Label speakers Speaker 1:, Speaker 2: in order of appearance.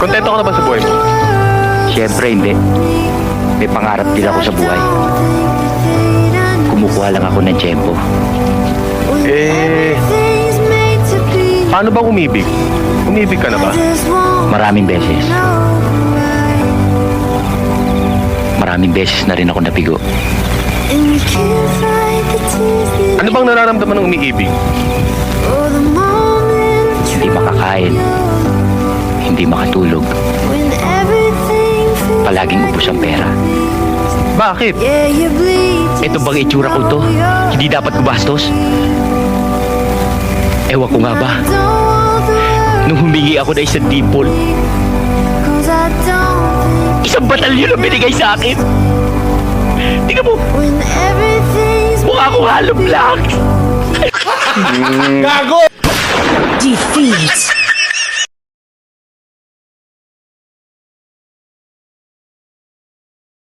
Speaker 1: Kontento ka na ba sa buhay mo?
Speaker 2: Siyempre hindi. May pangarap din ako sa buhay. Kumukuha lang ako ng tiyempo.
Speaker 1: Eh, paano ba umibig? Umibig ka na ba?
Speaker 2: Maraming beses. Maraming beses na rin ako napigo.
Speaker 1: Ano bang nararamdaman ng umiibig?
Speaker 2: Hindi makakain. Hindi makatulog. Palaging ubos ang pera.
Speaker 1: Bakit?
Speaker 2: Ito bang itsura ko to? Hindi dapat gumastos? Ewan ko nga ba? Nung humingi ako na isang dimple, isang batalyon ang binigay sa akin. Tingnan mo, mukha akong hollow block.
Speaker 3: Defeat.